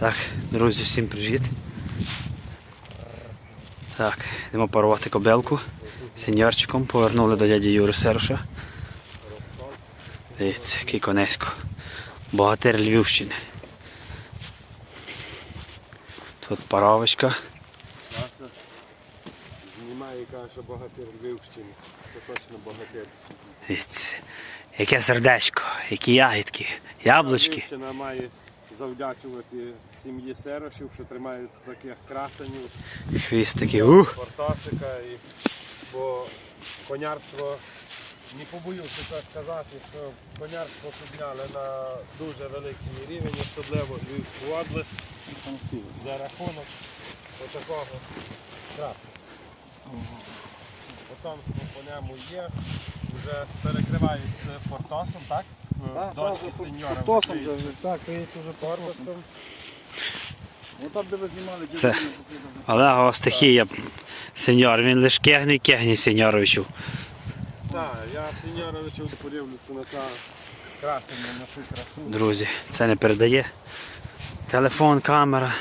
Так, друзі, всім привіт. Так, йдемо парувати кобелку сеньорчиком. Повернули до дяді Юри Сероша. Дивіться, який конесько. Богатир Львівщини. Тут паровочка. Знімає і каже, що багатир Львівщини. Це точно багатир. Дивіться. Яке сердечко, які ягідки, яблучки. Львівщина має завдячувати сім'ї Серошів, що тримають таких красенів, Хвіст такий. Ух! Портасика. І... Бо конярство, не побоюся це сказати, що конярство підняли на дуже великий рівень, особливо Львівську область за рахунок отакого краси. Потомство по ньому є, вже перекривається портосом, так? Дочки сеньора. Вже, так, це вже. Портосом. Ну там, де ви знімали, де Це- Олегова стихія. Сеньор, він лиш кегне, кегне сеньоровичу. Так, я сеньоровичу подивлюся на це красення, на цю красу. Друзі, це не передає. Телефон, камера.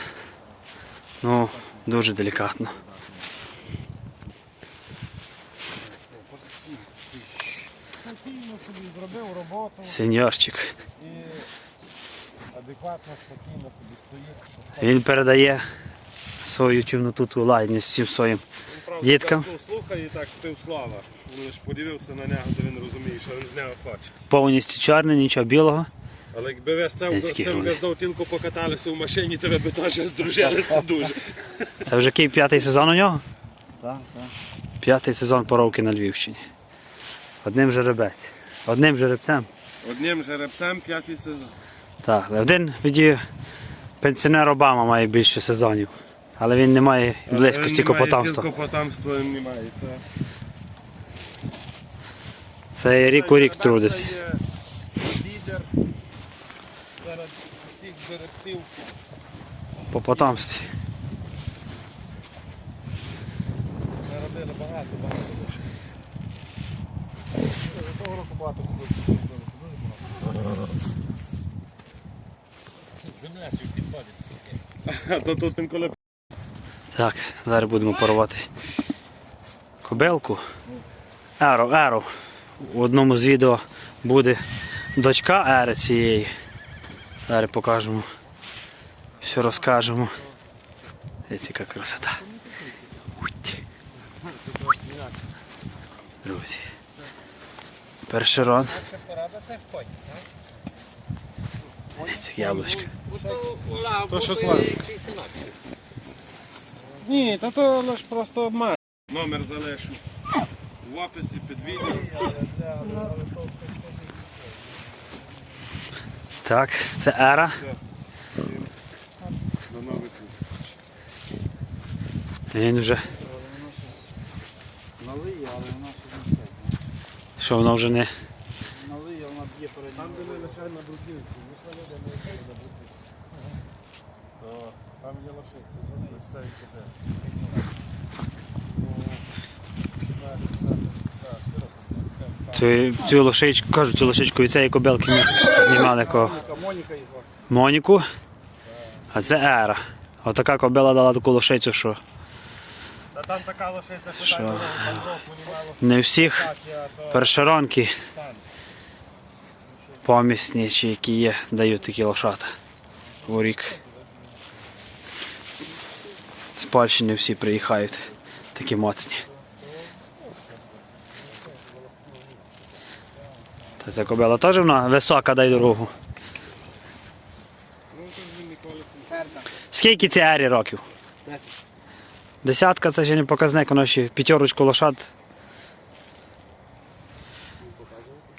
Ну, дуже делікатно. Собі роботу Сеньорчик. і адекватно, спокійно собі стоїть. Він передає свою чимноту ту ладність всім своїм. Він, правда, Діткам. так, ну, слухає і так спив слава. Він лише подивився на нього, то він розуміє, що він з нього хоче. Повністю чорний, нічого білого. Але якби ви з цим, груди. газдов покаталися в машині, то ви б теж здружилися дуже. Це вже який п'ятий сезон у нього? Так, так. П'ятий сезон поровки на Львівщині. Одним жеребець. Одним жеребцем. Одним жеребцем п'ятий сезон. Так, один віді пенсіонер Обама має більше сезонів. Але він не має близькості копотамства. Копотамства він не має. Це... Це рік у рік трудиться. Лідер серед всіх жеребців. По потомстві. Наробили багато, багато. Багато багато. А то тут він Так, зараз будемо парувати кобилку. Еро, Еро. У одному з відео буде дочка Ери цієї. Зараз покажемо. Все розкажемо. Дивіться, яка красота. Уйти. Друзі. Першерон. Дивіться, яблучко. То шотландське. Ні, то то лише просто обман. Номер залишу в описі під відео. Так, це Ера. До нових зустрічей. Він вже. Налиє, але вона ще не все. Що воно вже не. Там, де ми. Там є лошиці, ось це і. Цю, цю лошичку, кажу, цю лошичку від цієї кобилки ми знімали ко Моніка, Моніка із вас. Моніку. А це Ера. Отака кобила дала таку лошицю, що Та там така лошиця, що не всіх першеронки помісні, чи які є, дають такі лошата у рік. З Польщі всі приїхають такі моцні. Та ця кобила теж вона висока, дай дорогу. Скільки цій Ері років? Десятка це ще не показник, воно ще п'ятерочку лошад.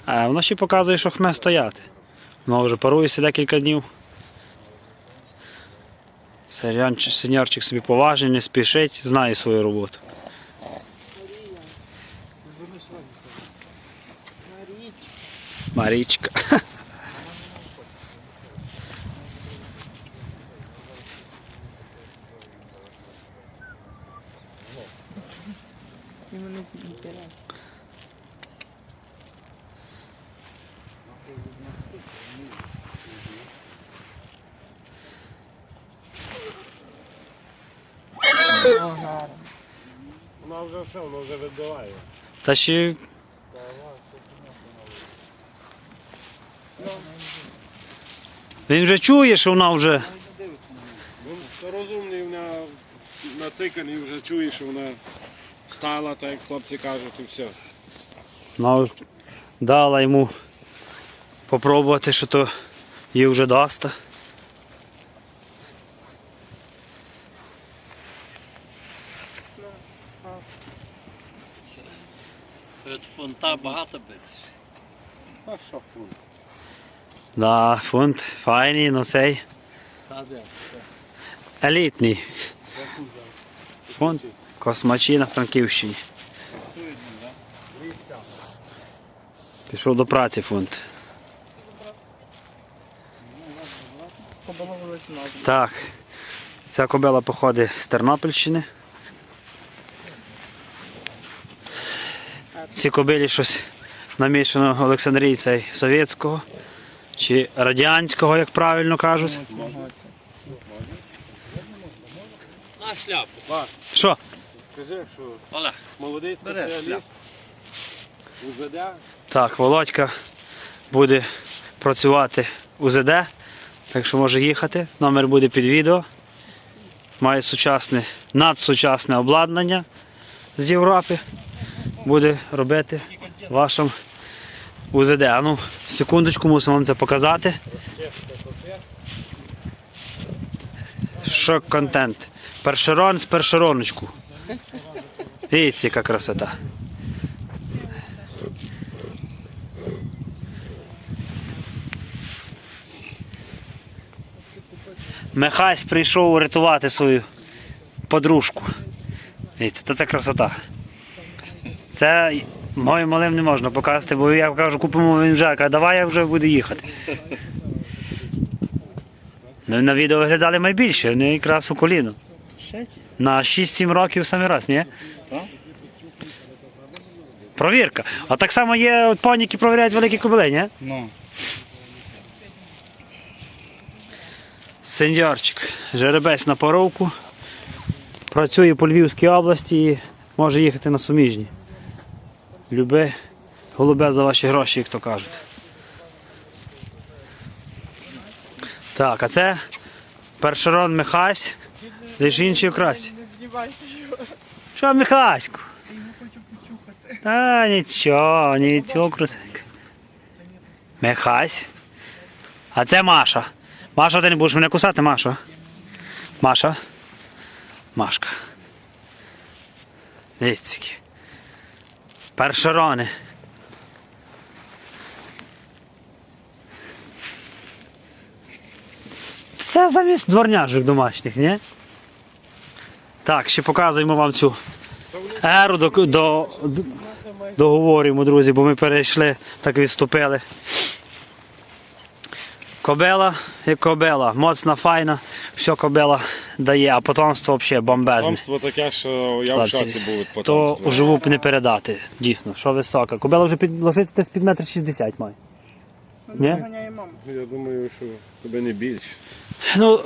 А воно ще показує, що хме стояти. Воно вже парується декілька днів. Сеньорчик, собі поважний, не спішить, знає свою роботу. Марічка. Йому не. Вона вже все, вона вже вибиває. Та ще він вже чує, що вона вже. Він розумний, вона нациканий, вже чує, що вона стала, так як хлопці кажуть, і все. Вона вже дала йому попробувати, що то їй вже дасть. Від фунта багато береш. А що фу? Да, фунт файний, ну цей елітний. Фунт космачі на Франківщині. Пішов до праці фунт. Так. Ця кобила походить з Тернопільщини. Ці кобилі щось намішано Олександрійця і совєтського чи радянського, як правильно кажуть. На шляпу. Що? Скажи, що Олег. молодий спеціаліст УЗД, Так, Володька буде працювати у ЗД, так що може їхати. Номер буде під відео. Має сучасне, надсучасне обладнання з Європи. Буде робити вашим УЗД. А ну, секундочку, мусимо вам це показати. Шок контент. Першерон з першероночку. Дивіться, яка красота. Михась прийшов рятувати свою подружку. Дивіться, Та це красота. Це моїм малим не можна показати, бо я кажу, купимо він вже, а давай я вже буду їхати. Ну, на відео виглядали найбільше, вони якраз у коліно. Ще? На 6-7 років самий раз, ні? Так. Провірка. А так само є от пані, які провіряють великі кобили, ні? Ну. Сеньорчик, жеребець на поровку. Працює по Львівській області і може їхати на суміжні. Люби голубе за ваші гроші, як то кажуть. Так, а це першерон Михась, де ж інші окрасі. Не здівайте його. Що Михаську? Я не хочу почухати. Та нічого, нічого крутенько. Михась. А це Маша. Маша, ти не будеш мене кусати, Маша. Маша. Машка. Дивіться. які. Першерони. Це замість дворняжок домашніх, ні? Так, ще показуємо вам цю еру до, до, договорюємо, друзі, бо ми перейшли, так відступили. Кобела як кобела, моцна, файна, все кобела дає, а потомство взагалі бомбезне. Потомство таке, що я в шоці був від То потомства. уживу б не передати, дійсно, що висока. Кобела вже під, ложиться десь під метр шістдесят має. Ні? Я думаю, що тебе не більше. Ну,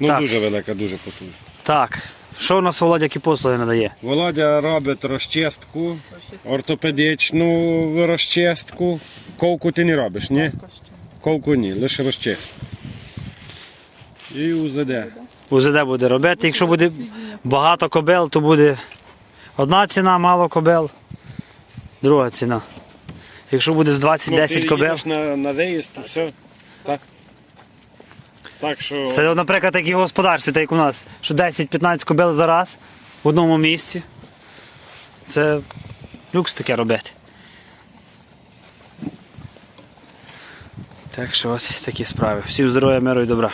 Ну так, дуже велика, дуже потужна. так. Що у нас Володя які послуги надає? Володя робить розчистку, ортопедичну розчистку. Ковку ти не робиш, ні? Ковку ні, лише розчистку. І УЗД. УЗД буде робити. Якщо буде багато кобел, то буде одна ціна, мало кобел, друга ціна. Якщо буде з 20-10 Ну, ти кобел. їдеш на, на виїзд, то все. Так. Так що Це, наприклад, такі господарці, так як у нас, що 10-15 кобил за раз в одному місці. Це люкс таке робити. Так що от такі справи. Всім здоров'я, миру і добра.